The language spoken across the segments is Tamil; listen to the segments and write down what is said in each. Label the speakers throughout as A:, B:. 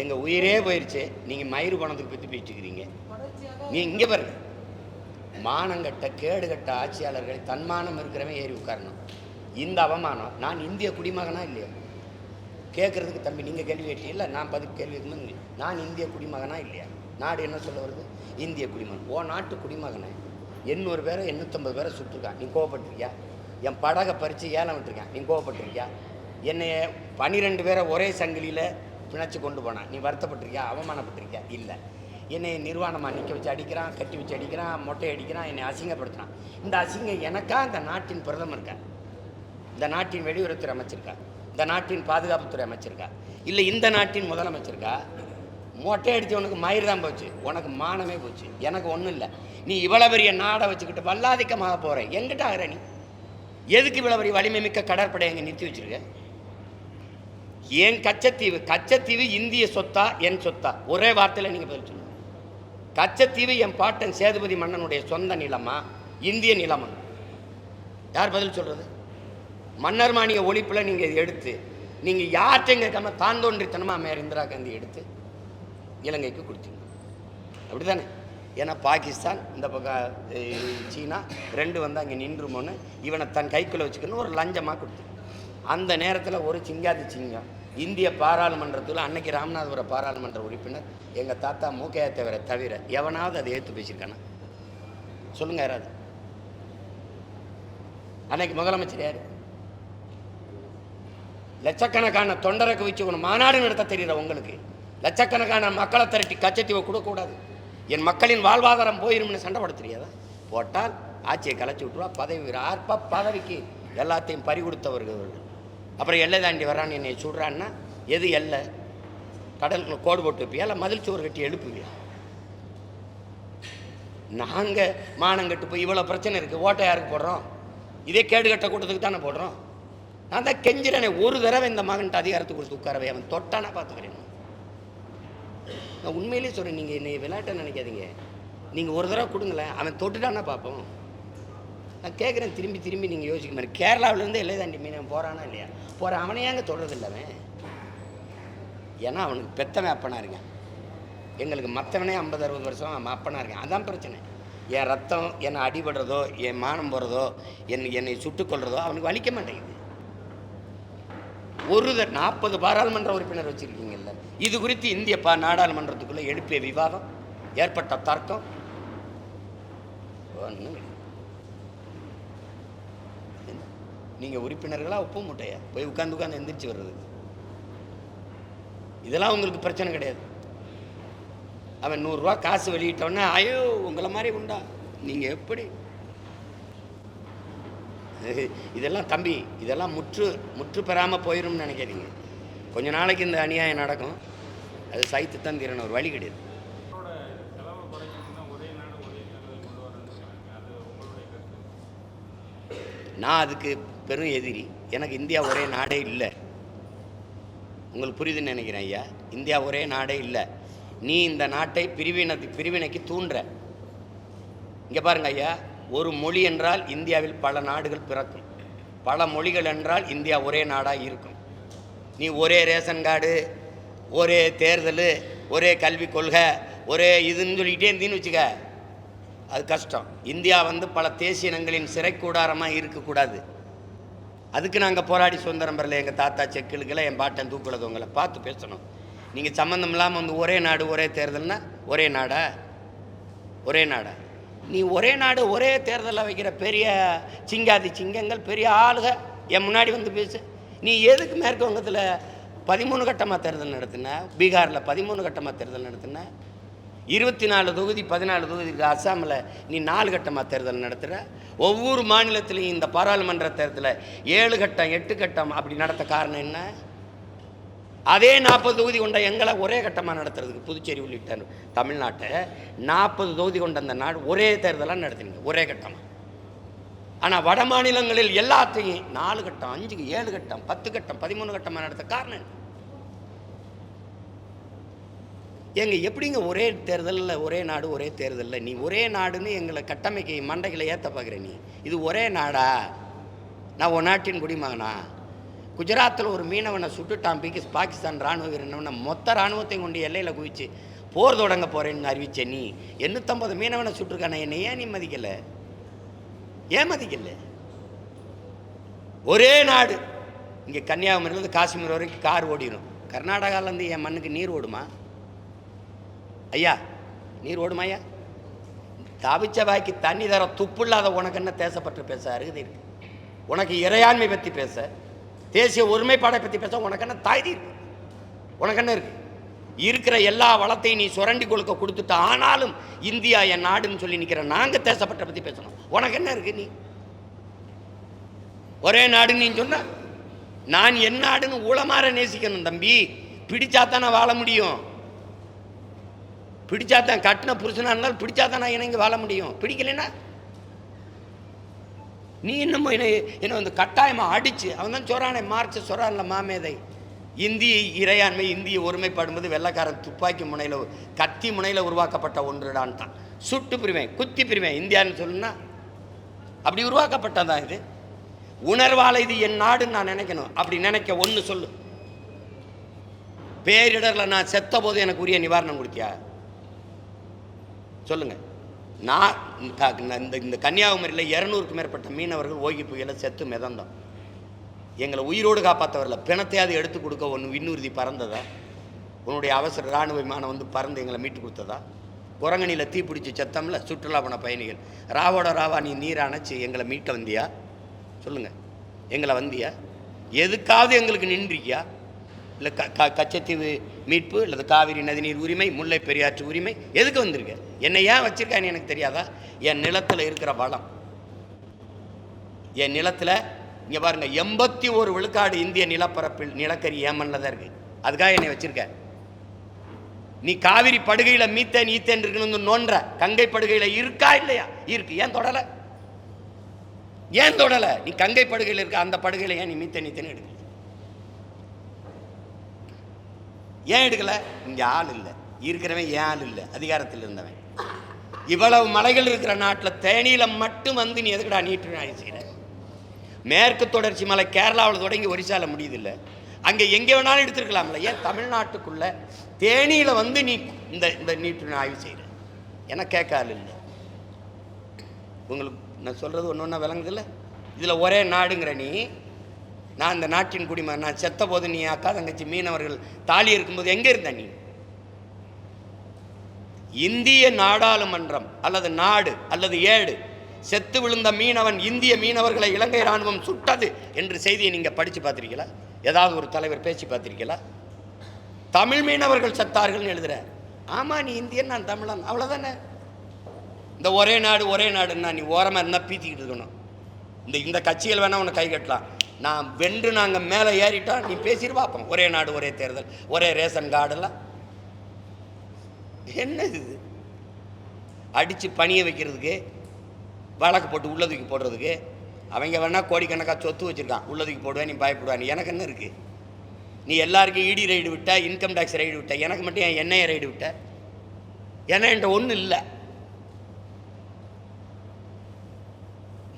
A: எங்கள் உயிரே போயிடுச்சு நீங்கள் மயிறு பணத்துக்கு பற்றி
B: பேச்சுக்கிறீங்க
A: நீ இங்கே பாருங்க. மானங்கட்ட கேடுகட்ட ஆட்சியாளர்களை தன்மானம் இருக்கிறவன் ஏறி உட்காரணும். இந்த அவமானம் நான் இந்திய குடிமகனா இல்லையா? கேட்குறதுக்கு தம்பி நீங்கள் கேள்வி கேட்டீங்கல்ல நான் பதில் கேள்வி கேட்கணும் நான் இந்திய குடிமகனா இல்லையா? நாடு என்ன சொல்ல வருது? இந்திய குடிமகன். ஓ நாட்டு குடிமகனை. எண்ணூறு பேரை எண்ணூற்றம்பது பேரை சுட்டுருக்கான். நீ கோவப்பட்டிருக்கியா? என் படகை பறித்து ஏலம் விட்டுருக்கேன். நீ கோவப்பட்டிருக்கியா? என்னைய பன்னிரெண்டு பேரை ஒரே சங்கிலியில் பிணைச்சி கொண்டு போனான். நீ வருத்தப்பட்டிருக்கியா? அவமானப்பட்டிருக்கியா? இல்லை. என்னை நிர்வாணமாக நிற்க வச்சு அடிக்கிறான் கட்டி வச்சு அடிக்கிறான் மொட்டை அடிக்கிறான் என்னை அசிங்கப்படுத்துகிறான் இந்த அசிங்கம் எனக்கா இந்த நாட்டின் பிரதமருக்கா இந்த நாட்டின் வெளியுறவுத்துறை அமைச்சிருக்கா இந்த நாட்டின் பாதுகாப்புத்துறை அமைச்சிருக்கா இல்லை இந்த நாட்டின் முதலமைச்சிருக்கா மொட்டை அடித்தவனுக்கு மயிர் தான் போச்சு. உனக்கு மானமே போச்சு. எனக்கு ஒன்றும் இல்லை. நீ இவ்வளோ பெரிய நாடை வச்சுக்கிட்டு வல்லாதிக்கமாக போகிற எங்கிட்ட ஆகிற நீ? எதுக்கு இவ்வளோ பெரிய வலிமை மிக்க கடற்படை அங்கே நிறுத்தி வச்சிருக்க? ஏன் கச்சத்தீவு கச்சத்தீவு இந்திய சொத்தா என் சொத்தா. ஒரே வார்த்தையில் நீங்கள் பதில் சொல்லுங்கள் கச்சத்தீவு என் பாட்டன் சேதுபதி மன்னனுடைய சொந்த நிலமா? இந்திய நிலமா? யார் பதில் சொல்கிறது மன்னர் மானிய ஒழிப்பில் நீங்கள் இதை எடுத்து நீங்கள் யார்கிட்டையும் கேட்காம தான் தோன்றித்தனமாக அம்மையார் இந்திரா காந்தி எடுத்து இலங்கைக்கு கொடுத்தீங்க. அப்படிதானே ஏன்னா பாகிஸ்தான் இந்த பக்கம் சீனா ரெண்டு வந்து அங்கே நின்றுமோன்னு இவனை தன் கைக்குள்ளே வச்சுக்கணும் ஒரு லஞ்சமாக கொடுத்து அந்த நேரத்தில் ஒரு சிங்காதி சிங்கம் இந்திய பாராளுமன்றத்தில் அன்னைக்கு ராமநாதபுர பாராளுமன்ற உறுப்பினர் எங்கள் தாத்தா மூக்கையா தவிர தவிர எவனாவது அதை ஏற்று பேசியிருக்கானா? சொல்லுங்க யாராவது. அன்னைக்கு முதலமைச்சர் யார்? லட்சக்கணக்கான தொண்டரை குவிச்சு ஒன்று மாநாடு நடத்த தெரியல உங்களுக்கு? லட்சக்கணக்கான மக்களை திரட்டி கச்சத்தீவை கொடுக்கக்கூடாது. என் மக்களின் வாழ்வாதாரம் போயிரும்னு சண்டை போட தெரியாதா போட்டால் ஆட்சியை கலைச்சி விட்டுருவா பதவி ஆர்ப்ப பதவிக்கு எல்லாத்தையும் பறி கொடுத்தவர்கள் அப்புறம் எல்லை தாண்டி வரான்னு என்னை சுடுறான்னா எது எல்லை? கடலுக்கு கோடு போட்டு வைப்பியா? இல்லை மதில் சோறு கட்டி எழுப்புவியா? நாங்கள் மானங்கட்டு போய் இவ்வளோ பிரச்சனை இருக்குது ஓட்டை யாருக்கு போடுறோம்? இதே கேடு கட்ட கூட்டத்துக்கு தானே போடுறோம்? நான் தான் கெஞ்சிறனே ஒரு தடவை இந்த மகன்ட்டு அதிகாரத்தை கொடுத்து உட்காரவே அவன் தொட்டானா பார்த்துக்கிறேன் நான் உண்மையிலேயே சொல்கிறேன் நீங்கள் என்னை விளையாட்ட நினைக்காதீங்க. நீங்கள் ஒரு தடவை கொடுங்களேன் அவன் தொட்டுட்டானா பார்ப்போம். நான் கேட்குறேன் திரும்பி திரும்பி நீங்கள் யோசிக்க மாதிரி கேரளாவிலேருந்து இல்லை தாண்டி மீன் போகிறானா இல்லையா? போகிற அவனை ஏங்க தொடுறது அவன்? ஏன்னா அவனுக்கு பெத்தவன் அப்பனா இருக்கேன். எங்களுக்கு மற்றவனே ஐம்பது அறுபது வருஷம் அவன் அப்பனா இருக்கேன். அதான் பிரச்சனை. என் ரத்தம் என்னை அடிபடுறதோ என் மானம் போகிறதோ என் என்னை சுட்டுக் கொள்றதோ அவனுக்கு வலிக்க மாட்டேங்குது. ஒரு நாற்பது பாராளுமன்ற உறுப்பினர் வச்சுருக்கீங்கல்ல. இது குறித்து இந்திய பா நாடாளுமன்றத்துக்குள்ளே எழுப்பிய விவாதம் ஏற்பட்ட தர்க்கம். ஒன்றும் நீங்கள் உறுப்பினர்களாக உப்பு மூட்டையா? போய் உட்காந்து உட்காந்து எந்திரிச்சு வர்றது. இதெல்லாம் உங்களுக்கு பிரச்சனை கிடையாது. அவன் நூறுரூவா காசு வெளியிட்டோன்னே ஐயோ உங்களை மாதிரி உண்டா? நீங்கள் எப்படி இதெல்லாம் தம்பி இதெல்லாம் முற்று முற்று பெறாமல் போயிடும்னு நினைக்காதீங்க. கொஞ்ச நாளைக்கு இந்த அநியாயம் நடக்கும். அது சைத்து தான் தீரணும். ஒரு வழி கிடையாது. நான் அதுக்கு பெரும் எதிரி. எனக்கு இந்தியா ஒரே நாடே இல்லை. உங்களுக்கு புரியுதுன்னு நினைக்கிறேன் ஐயா. இந்தியா ஒரே நாடே இல்லை. நீ இந்த நாட்டை பிரிவினை பிரிவினைக்கு தூண்டுற. இங்கே பாருங்க ஐயா. ஒரு மொழி என்றால் இந்தியாவில் பல நாடுகள் பிறக்கும். பல மொழிகள் என்றால் இந்தியா ஒரே நாடாக இருக்கும். நீ ஒரே ரேஷன் கார்டு ஒரே தேர்தல் ஒரே கல்விக் கொள்கை ஒரே இதுன்னு சொல்லிக்கிட்டே இருந்தீன்னு வச்சுக்க அது கஷ்டம். இந்தியா வந்து பல தேசிய இனங்களின் சிறை கூடாரமாக இருக்கக்கூடாது. அதுக்கு நாங்கள் போராடி சுதந்திரம் பெறல. எங்கள் தாத்தா செக்கிலுக்கெல்லாம் என் பாட்டன் தூக்குலதவங்களை பார்த்து பேசணும். நீங்கள் சம்மந்தம் இல்லாமல் வந்து ஒரே நாடு ஒரே தேர்தல்னால் ஒரே நாடா? ஒரே நாடா? நீ ஒரே நாடு ஒரே தேர்தலில் வைக்கிற பெரிய சிங்காதி சிங்கங்கள் பெரிய ஆளுக என் முன்னாடி வந்து பேசு. நீ எதுக்கு மேற்கு வங்கத்தில் பதிமூணு கட்டமாக தேர்தல் நடத்தின? பீகாரில் பதிமூணு கட்டமாக தேர்தல் நடத்தின? இருபத்தி நாலு தொகுதி பதினாலு தொகுதிக்கு அஸ்ஸாமில் நீ நாலு கட்டமாக தேர்தல் நடத்துகிற ஒவ்வொரு மாநிலத்திலையும் இந்த பாராளுமன்ற தேர்தலில் ஏழு கட்டம் எட்டு கட்டம் அப்படி நடத்த காரணம் என்ன? அதே நாற்பது தொகுதி கொண்ட எங்களை ஒரே கட்டமாக நடத்துறதுக்கு புதுச்சேரி உள்ளிட்ட தமிழ்நாட்டை நாற்பது தொகுதி கொண்ட அந்த நாடு ஒரே தேர்தலாக நடத்தினீங்க ஒரே கட்டமாக ஆனால் வட மாநிலங்களில் எல்லாத்தையும் நாலு கட்டம் அஞ்சு ஏழு கட்டம் பத்து கட்டம் பதிமூணு கட்டமாக நடத்த காரணம் என்ன? ஏங்க எப்படிங்க ஒரே தேர்தலில் ஒரே நாடு ஒரே தேர்தலில்? நீ ஒரே நாடுன்னு எங்களை கட்டமைக்க மண்டைகளை ஏற்ற பார்க்குற நீ. இது ஒரே நாடா? நான் ஒரு நாட்டின் குடிமகனா? குஜராத்தில் ஒரு மீனவனை சுட்டுட்டான். பிகிஸ் பாகிஸ்தான் ராணுவ வீரனவனை மொத்த ராணுவத்தையும் கொண்டு எல்லையில் குவிச்சு போர் தொடங்க போகிறேன்னு அறிவிச்ச நீ. எண்ணூற்றம்பது மீனவனை சுட்டுருக்கான என்னை ஏன் நீ மதிக்கலை? ஏன் மதிக்கலை? ஒரே நாடு. இங்கே கன்னியாகுமரியிலேருந்து காஷ்மீர் வரைக்கும் கார் ஓடிடும் கர்நாடகாவிலேருந்து என் மண்ணுக்கு நீர் ஓடுமா? ஐயா நீர் ஓடுமா ஐயா? தவிச்ச வாய்க்கு தண்ணி தர துப்பு இல்லாத உனக்கு என்ன தேசப்பட்டு பேச அருகதை இருக்கு? உனக்கு இறையாண்மை பற்றி பேச. தேசிய ஒருமைப்பாடை பற்றி பேச உனக்கு என்ன தாய்தி இருக்கு? உனக்கு என்ன இருக்கு? இருக்கிற எல்லா வளத்தையும் நீ சுரண்டி கொடுக்க கொடுத்துட்ட ஆனாலும் இந்தியா என் நாடுன்னு சொல்லி நிற்கிற நாங்கள் தேசப்பட்ட பற்றி பேசணும். உனக்கு என்ன இருக்கு நீ? ஒரே நாடுன்னு நீ சொன்ன? நான் என் நாடுன்னு உளமாற நேசிக்கணும் தம்பி. பிடிச்சா தானே வாழ முடியும். பிடிச்சா தான் கட்டின புருஷனாக இருந்தாலும் பிடிச்சா தான் நான் இணங்கி வாழ முடியும். பிடிக்கலைன்னா? நீ இன்னமும் என்னை என்னை வந்து கட்டாயமாக அடிச்சு அவன் தான் சொறானே மார்ச்சு சொறான்ல மாமேதை. இந்திய இறையாண்மை இந்திய ஒருமைப்பாடும்போது வெள்ளைக்காரன் துப்பாக்கி முனையில் கத்தி முனையில் உருவாக்கப்பட்ட ஒன்றுடான்ட்டான் சுட்டு பிரிவேன் குத்தி பிரிவேன் இந்தியான்னு சொல்லுன்னா அப்படி உருவாக்கப்பட்டதான் இது. உணர்வால் இது என் நாடுன்னு நான் நினைக்கணும். அப்படி நினைக்க ஒன்று சொல்லு. பேரிடரில் நான் செத்த போது எனக்கு உரிய நிவாரணம் கொடுத்தியா? சொல்லுங்கள் நான் இந்த இந்த கன்னியாகுமரியில் இரநூறுக்கு மேற்பட்ட மீனவர்கள் ஓகி புயல செத்து மிதந்தோம். எங்களை உயிரோடு காப்பாற்றவரில் பிணத்தையாவது எடுத்து கொடுக்க ஒன்று விண்ணுறுதி பறந்ததா? உன்னுடைய அவசர இராணுவ விமானம் வந்து பறந்து எங்களை மீட்டு கொடுத்ததா? குரங்கணியில் தீப்பிடிச்சு செத்தம்ல சுற்றுலா போன பயணிகள். ராவோட ராவா நீ நீர் அணைச்சி எங்களை மீட்ட வந்தியா? சொல்லுங்கள் எங்களை வந்தியா? எதுக்காவது எங்களுக்கு நின்றிருக்கியா இல்லை க க கச்சத்தீவு மீட்பு அல்லது காவிரி நதிநீர் உரிமை முல்லை பெரியாற்று உரிமை எதுக்கு வந்திருக்க? என்னை ஏன் வச்சிருக்கான்னு எனக்கு தெரியாதா? என் நிலத்தில் இருக்கிற வளம். என் நிலத்தில் இங்கே பாருங்க எண்பத்தி ஒரு விழுக்காடு இந்திய நிலப்பரப்பில் நிலக்கரி ஏமன்ல தான் இருக்கு. அதுக்காக என்னை வச்சிருக்க. நீ காவிரி படுகையில் மீத்தேன் ஈத்தேன் இருக்கணும்னு நோன்ற கங்கை படுகையில் இருக்கா இல்லையா? இருக்கு. ஏன் தொடலை? ஏன் தொடலை? நீ கங்கை படுகையில் இருக்க அந்த படுகையில் ஏன் நீ மீத்தேன் ஈத்தேன் எடுக்கல? ஏன் எடுக்கலை? இங்கே ஆள் இல்லை. இருக்கிறவன் ஏன் ஆள் இல்லை? அதிகாரத்தில் இருந்தவன். இவ்வளவு மலைகள் இருக்கிற நாட்டில் தேனியில் மட்டும் வந்து நீ எதுக்குடா நீட்டு நாய் செய்கிற மேற்கு தொடர்ச்சி மலை கேரளாவில் தொடங்கி ஒரிசால முடியுதில்லை. அங்கே எங்கே வேணாலும் எடுத்துருக்கலாம்ல. ஏன் தமிழ்நாட்டுக்குள்ள தேனியில் வந்து நீ இந்த இந்த நீட்டு ஆய்வு செய்கிற ஏன்னா கேட்க ஆள் இல்லை. உங்களுக்கு நான் சொல்கிறது ஒன்று ஒன்றா விளங்குதில்ல? இதில் ஒரே நாடுங்கிற நீ நான் இந்த நாட்டின் குடிமகன் நான் செத்த போது நீ அக்கா தங்கச்சி மீனவர்கள் தாலி இருக்கும்போது எங்கே இருந்த நீ? இந்திய நாடாளுமன்றம் அல்லது நாடு அல்லது ஏடு செத்து விழுந்த மீனவன் இந்திய மீனவர்களை இலங்கை ராணுவம் சுட்டது என்று செய்தியை நீங்கள் படித்து பார்த்துருக்கீங்களா? ஏதாவது ஒரு தலைவர் பேச்சு பார்த்துருக்கீங்களா? தமிழ் மீனவர்கள் செத்தார்கள்னு எழுதுற. ஆமாம் நீ இந்தியன் நான் தமிழன். அவ்வளோதானே இந்த ஒரே நாடு ஒரே நாடுன்னா நீ ஓரமாக இருந்தால் பீத்திக்கிட்டு இருக்கணும். இந்த இந்த கட்சிகள் வேணால் உன்னை கை கட்டலாம். நான் வென்று நாங்கள் மேலே ஏறிட்டோம் நீ பேசிட்டு பார்ப்போம் ஒரே நாடு ஒரே தேர்தல் ஒரே ரேஷன் கார்டெல்லாம் என்ன இது? அடித்து பணியை வைக்கிறதுக்கு வழக்கு போட்டு உள்ளதுக்கு போடுறதுக்கு அவங்க வேணா கோடிக்கணக்காக சொத்து வச்சுருக்கான். உள்ளதுக்கு போடுவேன் நீ பயப்படுவான் எனக்கு என்ன இருக்குது நீ எல்லாருக்கும் இடி ரைடு விட்ட இன்கம் டேக்ஸ் ரைடு விட்ட எனக்கு மட்டும் என் என்ஐஏ ரைடு விட்ட? ஏன்னா என்கிட்ட ஒன்றும் இல்லை.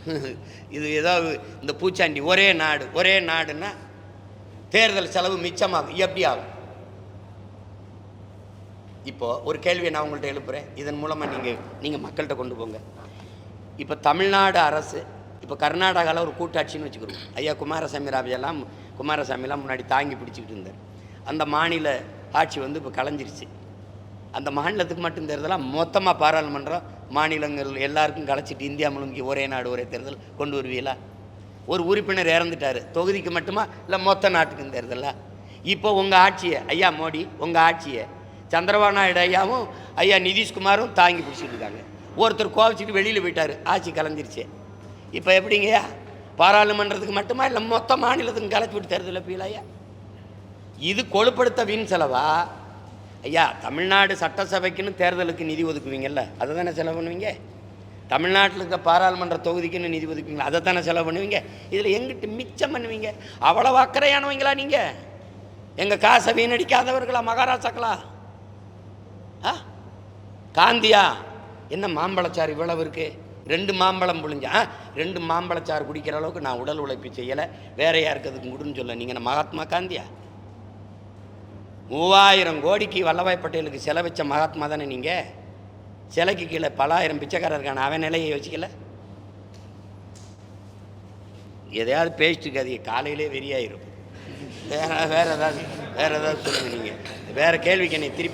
A: இது ஏதாவது இந்த பூச்சாண்டி ஒரே நாடு ஒரே நாடுன்னா தேர்தல் செலவு மிச்சமாகும். எப்படி ஆகும்? இப்போ ஒரு கேள்வியை நான் உங்கள்கிட்ட எழுப்புகிறேன் இதன் மூலமாக நீங்கள் நீங்கள் மக்கள்கிட்ட கொண்டு போங்க. இப்போ தமிழ்நாடு அரசு இப்போ கர்நாடகாவில் ஒரு கூட்டாட்சின்னு வச்சுக்கிறோம். ஐயா குமாரசாமி ராவியெல்லாம் குமாரசாமிலாம் முன்னாடி தாங்கி பிடிச்சிக்கிட்டு இருந்தார். அந்த மாநில ஆட்சி வந்து இப்போ கலைஞ்சிருச்சு. அந்த மாநிலத்துக்கு மட்டும் தேர்தலாக மொத்தமாக பாராளுமன்றம் மாநிலங்கள் எல்லாருக்கும் கலைச்சிட்டு இந்தியா முழுங்கி ஒரே நாடு ஒரே தேர்தல் கொண்டு வருவீங்களா? ஒரு உறுப்பினர் இறந்துட்டார். தொகுதிக்கு மட்டுமா? இல்லை மொத்த நாட்டுக்கும் தேர்தலா? இப்போ உங்கள் ஆட்சியை ஐயா மோடி உங்கள் ஆட்சியை சந்திரபாபு நாயுடு ஐயாவும் ஐயா நிதிஷ்குமாரும் தாங்கி பிடிச்சிட்டு இருக்காங்க. ஒருத்தர் கோவிச்சிட்டு வெளியில் போயிட்டார். ஆட்சி கலைஞ்சிருச்சு. இப்போ எப்படிங்கய்யா பாராளுமன்றத்துக்கு மட்டுமா? இல்லை மொத்த மாநிலத்துக்கும் கலைச்சி விட்டு தேர்தல் எப்பீங்களா ஐயா? இது கொழுப்படுத்த வீண் செலவா? ஐயா தமிழ்நாடு சட்டசபைக்குன்னு தேர்தலுக்கு நிதி ஒதுக்குவீங்கல்ல அதை தானே செலவு பண்ணுவீங்க? தமிழ்நாட்டில் இருக்க பாராளுமன்ற தொகுதிக்குன்னு நிதி ஒதுக்குவீங்களா அதை தானே செலவு பண்ணுவீங்க? இதில் எங்கிட்டு மிச்சம் பண்ணுவீங்க? அவ்வளோ அக்கறையானவங்களா நீங்கள் எங்கள் காசை வீணடிக்காதவர்களா மகாராஜாக்களா? ஆ? காந்தியா என்ன மாம்பழச்சாறு இவ்வளவு இருக்குது ரெண்டு மாம்பழம் புழிஞ்சா ரெண்டு மாம்பழச்சாறு குடிக்கிற அளவுக்கு நான் உடல் உழைப்பு செய்யலை வேற யாருக்கு அதுக்கு கொடுன்னு சொல்ல நீங்கள் மகாத்மா காந்தியா? மூவாயிரம் கோடிக்கு வல்லபாய் பட்டேலுக்கு செலவு மகாத்மா தானே நீங்கள் சிலைக்கு கீழே பலாயிரம் பிச்சைக்காரர் இருக்கான அவன் நிலையை யோசிக்கல? எதையாவது பேசிட்டு இருக்காதீங்க காலையிலே வெறியாயிரும். வேற வேற ஏதாவது வேற ஏதாவது சொல்லுங்கள் நீங்கள் வேற கேள்விக்கு என்னை திருப்பி